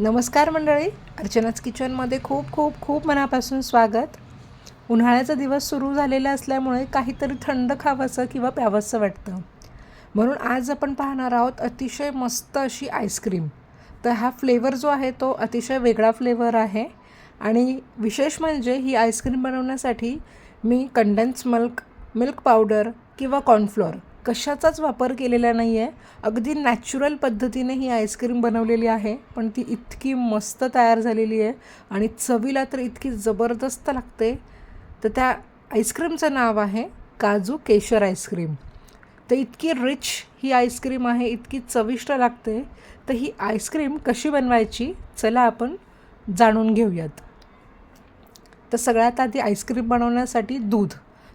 नमस्कार मंडळी. अर्चनाच किचनमध्ये खूप खूप खूप मनापासून स्वागत. उन्हाळ्याचा दिवस सुरू झालेला असल्यामुळे काहीतरी थंड खावंसं किंवा प्यावंसं वाटतं. म्हणून आज आपण पाहणार आहोत अतिशय मस्त अशी आईस्क्रीम. तर हा फ्लेवर जो आहे तो अतिशय वेगळा फ्लेवर आहे आणि विशेष म्हणजे ही आईस्क्रीम बनवण्यासाठी मी कंडेन्स मिल्क मिल्क पावडर किंवा कॉर्नफ्लोअर कशाचाच वापर केलेला नाही आहे अगदी नॅचरल पद्धतीने ही आईस्क्रीम बनवलेली आहे पण ती इतकी मस्त तयार झालेली आहे आणि चवीला तर इतकी जबरदस्त लागते. तर त्या आईस्क्रीमचं नाव आहे काजू केशर आईस्क्रीम तर इतकी रिच ही आईस्क्रीम आहे इतकी चविष्ट लागते. तर ही आईस्क्रीम कशी बनवायची चला आपण जाणून घेऊयात. तर सगळ्यात आधी आईस्क्रीम बनवण्यासाठी दूध.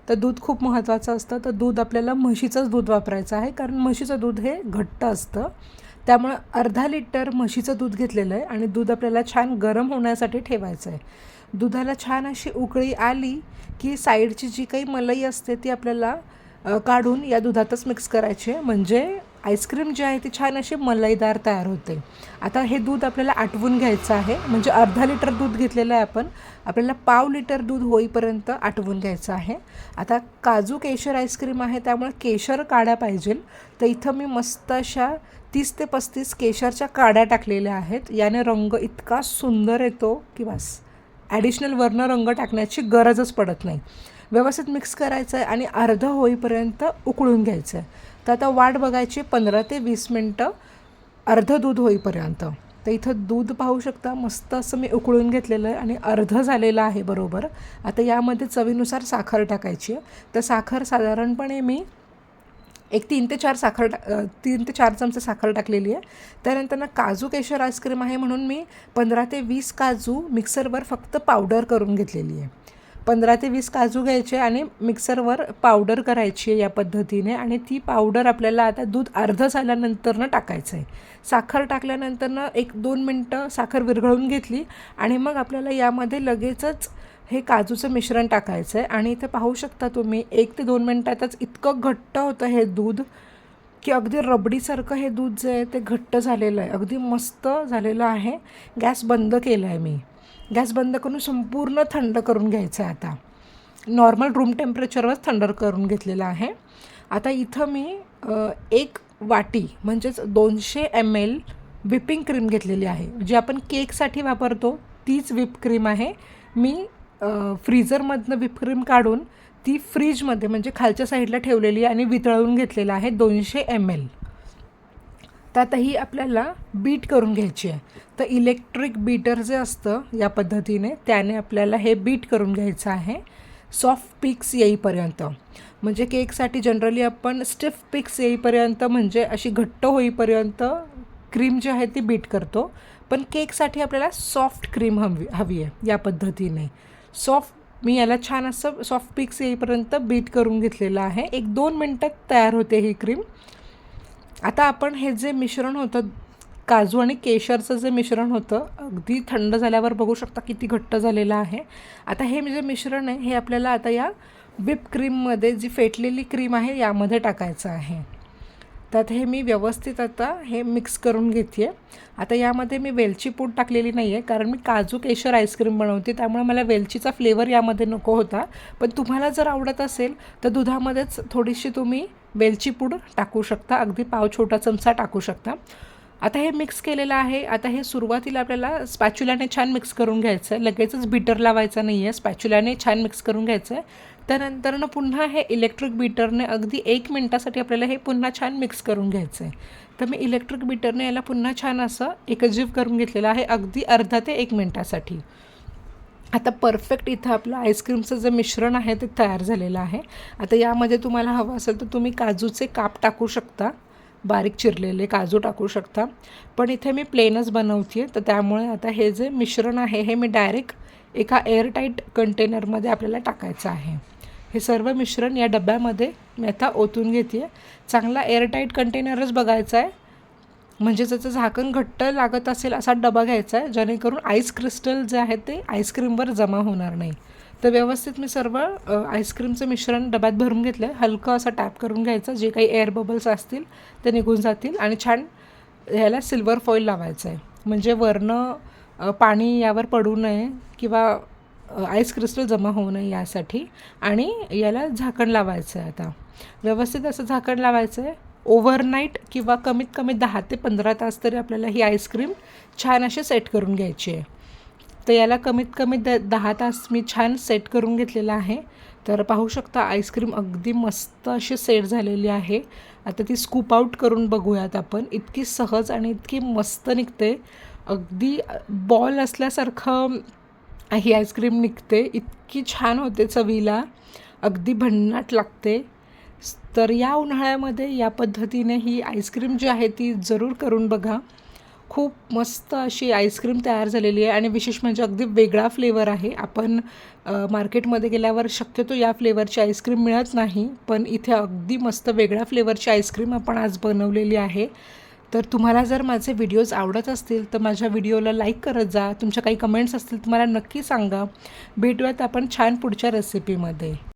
तर दूध खूप महत्त्वाचं असतं. तर दूध आपल्याला म्हशीचंच दूध वापरायचं आहे. कारण म्हशीचं दूध हे घट्ट असतं. त्यामुळं अर्धा लिटर म्हशीचं दूध घेतलेलं आहे आणि दूध आपल्याला छान गरम होण्यासाठी ठेवायचं आहे. दुधाला छान अशी उकळी आली की साईडची जी काही मलई असते ती आपल्याला काढून या दुधातच मिक्स करायची आहे. म्हणजे आईस्क्रीम जी आहे ती छान अशी मलईदार तयार होते. आता हे दूध आपल्याला आटवून घ्यायचं आहे. म्हणजे अर्धा लिटर दूध घेतलेलं आहे आपण. आपल्याला पाव लिटर दूध होईपर्यंत आटवून घ्यायचं आहे. आता काजू केशर आईस्क्रीम आहे त्यामुळे केशर काड्या पाहिजे. तर इथं मी मस्त अशा तीस ते पस्तीस केशरच्या काड्या टाकलेल्या आहेत. याने रंग इतका सुंदर येतो की बस. ॲडिशनल वर्ण रंग टाकण्याची गरजच पडत नाही. व्यवस्थित मिक्स करायचं आहे आणि अर्धं होईपर्यंत उकळून घ्यायचं आहे तर आता वाट बघायची पंधरा ते वीस मिनटं अर्धं दूध होईपर्यंत. तर इथं दूध पाहू शकता मस्त असं मी उकळून घेतलेलं आहे आणि अर्धं झालेलं आहे बरोबर. आता यामध्ये चवीनुसार साखर टाकायची आहे. तर साखर साधारणपणे मी एक तीन ते चार साखर टा तीन ते चार चमचे साखर टाकलेली आहे. त्यानंतर ना काजू केशर आईस्क्रीम आहे म्हणून मी पंधरा ते वीस काजू मिक्सरवर फक्त पावडर करून घेतलेली आहे. पंधरा ते वीस काजू घ्यायचे आणि मिक्सरवर पावडर करायची आहे या पद्धतीने. आणि ती पावडर आपल्याला आता दूध अर्धं झाल्यानंतरनं टाकायचं आहे. साखर टाकल्यानंतरनं एक दोन मिनटं साखर विरघळून घेतली आणि मग आपल्याला यामध्ये लगेचच हे काजूचं मिश्रण टाकायचं आहे. आणि इथे पाहू शकता तुम्ही एक ते दोन मिनटातच इतकं घट्ट होतं हे दूध की अगदी रबडीसारखं हे दूध जे आहे ते घट्ट झालेलं आहे. अगदी मस्त झालेलं आहे. गॅस बंद केला आहे मी. गॅस बंद करून संपूर्ण थंड करून घ्यायचं आहे आता नॉर्मल रूम टेम्परेचरवर थंड करून घेतलेलं आहे. आता इथं मी एक वाटी म्हणजेच दोनशे एम एल व्हिपिंग क्रीम घेतलेली आहे. जी आपण केकसाठी वापरतो तीच व्हिप क्रीम आहे. मी फ्रीजरमधनं व्हिप क्रीम काढून ती फ्रीजमध्ये म्हणजे खालच्या साईडला ठेवलेली आहे आणि वितळवून घेतलेलं आहे दोनशे एम एल त्यातही आपल्याला बीट करून घ्यायची आहे. तर इलेक्ट्रिक बीटर जे असतं या पद्धतीने त्याने आपल्याला हे बीट करून घ्यायचं आहे. सॉफ्ट पिक्स येईपर्यंत. म्हणजे केकसाठी जनरली आपण स्टिफ पिक्स येईपर्यंत म्हणजे अशी घट्ट होईपर्यंत क्रीम जी आहे ती बीट करतो. पण केकसाठी आपल्याला सॉफ्ट क्रीम हवी हवी आहे या पद्धतीने. सॉफ्ट मी याला छान असं सॉफ्ट पिक्स येईपर्यंत बीट करून घेतलेलं आहे. एक दोन मिनटात तयार होते ही क्रीम आता आपण हे जे मिश्रण होतं काजू आणि केशरचं जे मिश्रण होतं अगदी थंड झाल्यावर बघू शकता किती घट्ट झालेलं आहे. आता हे जे मिश्रण आहे हे आपल्याला आता या व्हिप क्रीममध्ये जी फेटलेली क्रीम आहे यामध्ये टाकायचं आहे. त्यात हे मी व्यवस्थित आता हे मिक्स करून घेते आता यामध्ये मी वेलची पूड टाकलेली नाही आहे कारण मी काजू केशर आईस्क्रीम बनवते त्यामुळे मला वेलचीचा फ्लेवर यामध्ये नको होता. पण तुम्हाला जर आवडत असेल तर दुधामध्येच थोडीशी तुम्ही वेलची पूड टाकू शकता. अगदी पाव छोटा चमचा टाकू शकता. आता हे मिक्स केलेलं आहे. आता हे सुरुवातीला आपल्याला स्पॅच्युलाने छान मिक्स करून घ्यायचं. आहे लगेचच बीटर लावायचं नाही आहे स्पॅच्युलाने छान मिक्स करून घ्यायचं. आहे त्यानंतरनं पुन्हा हे इलेक्ट्रिक बीटरने अगदी एक मिनटासाठी आपल्याला हे पुन्हा छान मिक्स करून घ्यायचं आहे तर मी इलेक्ट्रिक बीटरने याला पुन्हा छान असं एकजीव करून घेतलेलं आहे. अगदी अर्धा ते एक मिनटासाठी. आता परफेक्ट इथं आपलं आईस्क्रीमचं जे मिश्रण आहे ते तयार झालेलं आहे. आता यामध्ये तुम्हाला हवं असेल तर तुम्ही काजूचे काप टाकू शकता. बारीक चिरलेले काजू टाकू शकता. पण इथे मी प्लेनच बनवते आहे तर त्यामुळे आता हे जे मिश्रण आहे हे मी डायरेक्ट एका एअरटाईट कंटेनरमध्ये आपल्याला टाकायचं आहे. हे सर्व मिश्रण या डब्यामध्ये मी आता ओतून घेते आहे चांगला एअरटाईट कंटेनरच बघायचा आहे म्हणजे त्याचं झाकण घट्ट लागत असेल असा डबा घ्यायचा आहे जेणेकरून आईस क्रिस्टल जे आहे ते आईस्क्रीमवर जमा होणार नाही. तर व्यवस्थित मी सर्व आईस्क्रीमचं मिश्रण डब्यात भरून घेतलं. आहे हलकं असं टॅप करून घ्यायचं. जे काही एअर बबल्स असतील ते निघून जातील आणि छान ह्याला सिल्वर फॉईल लावायचं आहे. म्हणजे वरनं पाणी यावर पडू नये किंवा आईस क्रिस्टल जमा होऊ नये यासाठी. आणि याला झाकण लावायचं आहे आता. व्यवस्थित असं झाकण लावायचं आहे. ओव्हरनाईट किंवा कमीत कमी दहा ते पंधरा तास तरी आपल्याला ही आईस्क्रीम छान अशी सेट करून घ्यायची आहे. तर याला कमीत कमी द दहा तास मी छान सेट करून घेतलेला आहे. तर पाहू शकता आईस्क्रीम अगदी मस्त अशी सेट झालेली आहे. आता ती स्कूप आऊट करून बघूयात आपण. इतकी सहज आणि इतकी मस्त निघते. अगदी बॉल असल्यासारखं ही आईस्क्रीम निघते. इतकी छान होते चवीला. अगदी भन्नाट लागते. तर या उन्हाळ्यामध्ये या पद्धतीने ही आईस्क्रीम जी आहे ती जरूर करून बघा. खूप मस्त अशी आईस्क्रीम तयार झालेली आहे आणि विशेष म्हणजे अगदी वेगळा फ्लेवर आहे. आपण मार्केटमध्ये गेल्यावर शक्यतो या फ्लेवरची आईस्क्रीम मिळत नाही पण इथे अगदी मस्त वेगळ्या फ्लेवरची आईस्क्रीम आपण आज बनवलेली आहे. तर तुम्हाला जर माझे व्हिडिओज आवडत असतील तर माझ्या व्हिडिओला लाईक करत जा. तुमच्या काही कमेंट्स असतील तुम्हाला नक्की सांगा. भेटूयात आपण छान पुढच्या रेसिपीमध्ये.